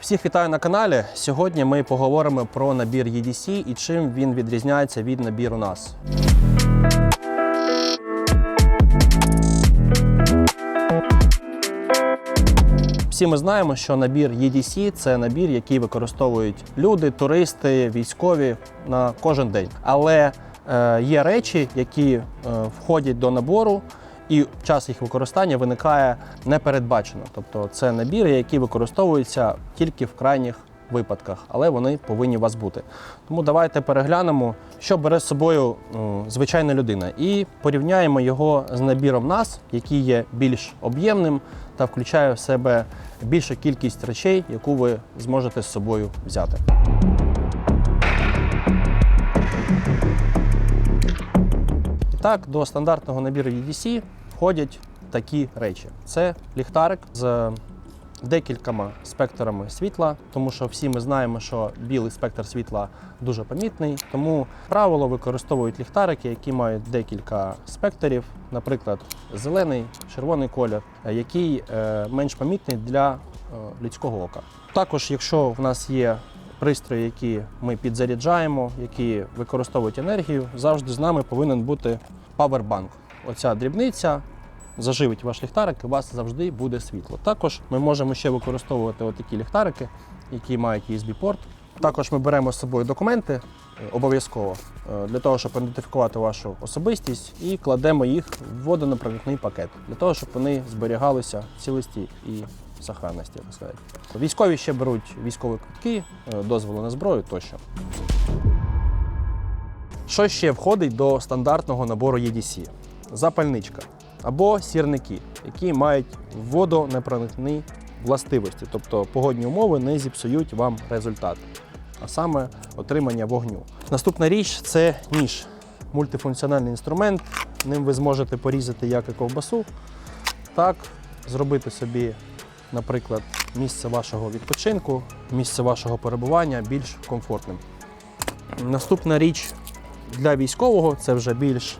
Всіх вітаю на каналі. Сьогодні ми поговоримо про набір EDC і чим він відрізняється від набіру NAS. Всі ми знаємо, що набір EDC – це набір, який використовують люди, туристи, військові на кожен день. Але е, є речі, які е, входять до набору, і час їх використання виникає непередбачено. Тобто це набіри, які використовуються тільки в крайніх випадках, але вони повинні у вас бути. Тому давайте переглянемо, що бере з собою звичайна людина, і порівняємо його з набіром NAS, який є більш об'ємним та включає в себе більшу кількість речей, яку ви зможете з собою взяти. Так, до стандартного набіру EDC входять такі речі: це ліхтарик з декількома спектрами світла, тому що всі ми знаємо, що білий спектр світла дуже помітний. Тому правило використовують ліхтарики, які мають декілька спектрів, наприклад, зелений, червоний колір, який е, менш помітний для е, людського ока. Також, якщо в нас є пристрої, які ми підзаряджаємо, які використовують енергію, завжди з нами повинен бути павербанк. Оця дрібниця заживить ваш ліхтарик, і у вас завжди буде світло. Також ми можемо ще використовувати отакі ліхтарики, які мають USB-порт. Також ми беремо з собою документи е, обов'язково е, для того, щоб ідентифікувати вашу особистість, і кладемо їх в водонепроникний пакет для того, щоб вони зберігалися в цілості і сохранності. так сказати. Військові ще беруть військові квитки, е, дозволи на зброю тощо. Що ще входить до стандартного набору EDC? Запальничка або сірники, які мають водонепроникні властивості, тобто погодні умови не зіпсують вам результат, а саме отримання вогню. Наступна річ це ніж, мультифункціональний інструмент. Ним ви зможете порізати як і ковбасу, так зробити собі, наприклад, місце вашого відпочинку, місце вашого перебування більш комфортним. Наступна річ для військового це вже більш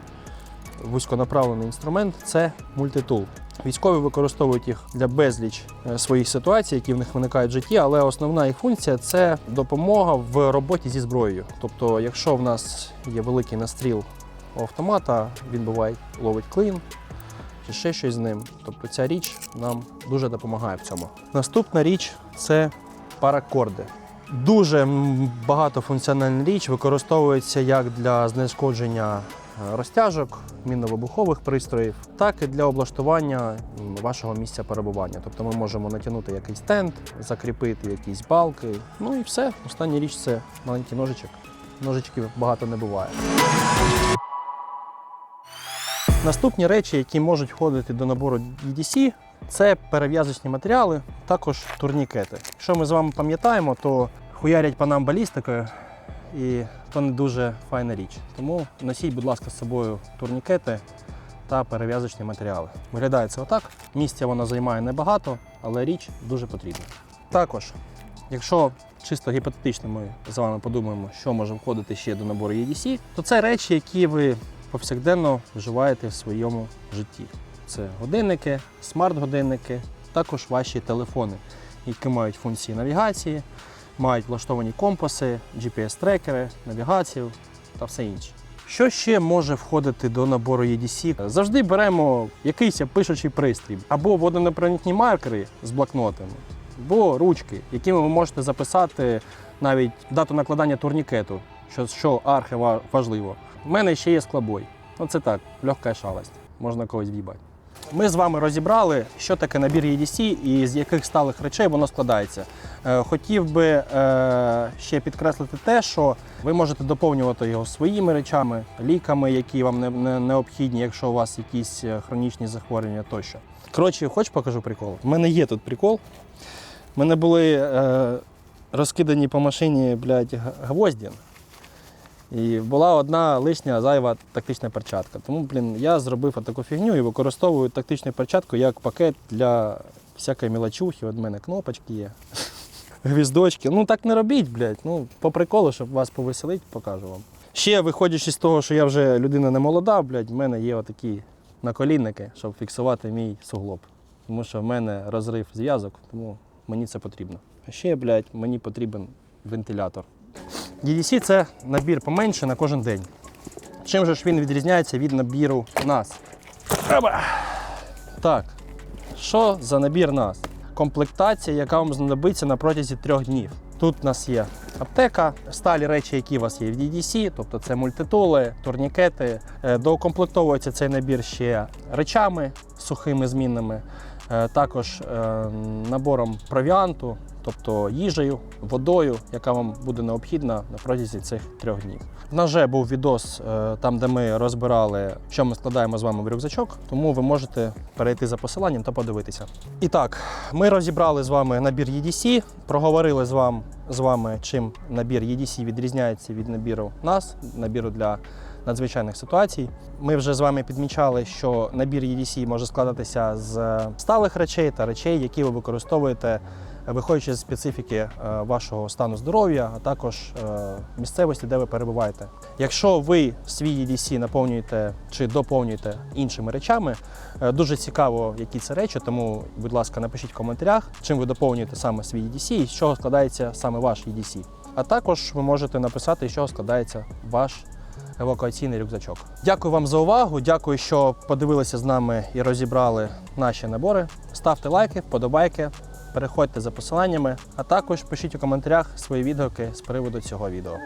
вузьконаправлений інструмент це мультитул. Військові використовують їх для безліч е, своїх ситуацій, які в них виникають в житті, але основна їх функція це допомога в роботі зі зброєю. Тобто, якщо в нас є великий настріл автомата, він буває ловить клин чи ще щось з ним. Тобто ця річ нам дуже допомагає в цьому. Наступна річ це паракорди. Дуже багатофункціональна річ використовується як для знешкодження розтяжок, мінно-вибухових пристроїв, так і для облаштування вашого місця перебування. Тобто ми можемо натягнути якийсь стенд, закріпити якісь балки. Ну і все. Остання річ це маленький ножичок. Ножичків багато не буває. Наступні речі, які можуть входити до набору EDC, це перев'язочні матеріали, також турнікети. Якщо ми з вами пам'ятаємо, то хуярять по нам балістикою, і то не дуже файна річ. Тому носіть, будь ласка, з собою турнікети та перев'язочні матеріали. Виглядає це отак. Місця воно займає небагато, але річ дуже потрібна. Також, якщо чисто гіпотетично ми з вами подумаємо, що може входити ще до набору EDC, то це речі, які ви повсякденно вживаєте в своєму житті. Це годинники, смарт-годинники, також ваші телефони, які мають функції навігації, мають влаштовані компаси, GPS-трекери, навігацію та все інше. Що ще може входити до набору EDC? Завжди беремо якийсь пишучий пристрій або водонепроникні маркери з блокнотами, або ручки, якими ви можете записати навіть дату накладання турнікету, що, що архи важливо. У мене ще є склобой. Ну це так, легка шалость, можна когось в'їбати. Ми з вами розібрали, що таке набір EDC і з яких сталих речей воно складається. Е, Хотів би е, ще підкреслити те, що ви можете доповнювати його своїми речами, ліками, які вам не, не, необхідні, якщо у вас якісь е, хронічні захворювання тощо. Коротше, хоч покажу прикол. У мене є тут прикол. У мене були розкидані по машині блядь, гвозді. І була одна лишня зайва тактична перчатка. Тому, блін, я зробив таку фігню і використовую тактичну перчатку як пакет для всякої мілочухи. От мене кнопочки є, гвіздочки. Ну так не робіть, блядь. Ну, по приколу, щоб вас повеселити, покажу вам. Ще виходячи з того, що я вже людина не молода, блядь, в мене є отакі наколінники, щоб фіксувати мій суглоб. Тому що в мене розрив зв'язок, тому мені це потрібно. А ще, блядь, мені потрібен вентилятор. EDC це набір поменше на кожен день. Чим же ж він відрізняється від набіру нас? Так, що за набір нас? Комплектація, яка вам знадобиться на протязі трьох днів. Тут у нас є аптека, сталі речі, які у вас є в DDC, тобто це мультитули, турнікети. Е, Доукомплектовується цей набір ще речами сухими змінними, е, також е, набором провіанту, тобто їжею, водою, яка вам буде необхідна на протязі цих трьох днів. В нас вже був відос е, там, де ми розбирали, що ми складаємо з вами в рюкзачок, тому ви можете перейти за посиланням та подивитися. І так, ми розібрали з вами набір EDC, проговорили з, вам, з вами, чим набір EDC відрізняється від набіру нас, набіру для надзвичайних ситуацій. Ми вже з вами підмічали, що набір EDC може складатися з сталих речей та речей, які ви використовуєте виходячи з специфіки е, вашого стану здоров'я, а також е, місцевості, де ви перебуваєте. Якщо ви свій EDC наповнюєте чи доповнюєте іншими речами, е, дуже цікаво, які це речі, тому, будь ласка, напишіть в коментарях, чим ви доповнюєте саме свій EDC і з чого складається саме ваш EDC. А також ви можете написати, з чого складається ваш евакуаційний рюкзачок. Дякую вам за увагу. Дякую, що подивилися з нами і розібрали наші набори. Ставте лайки, вподобайки, переходьте за посиланнями, а також пишіть у коментарях свої відгуки з приводу цього відео.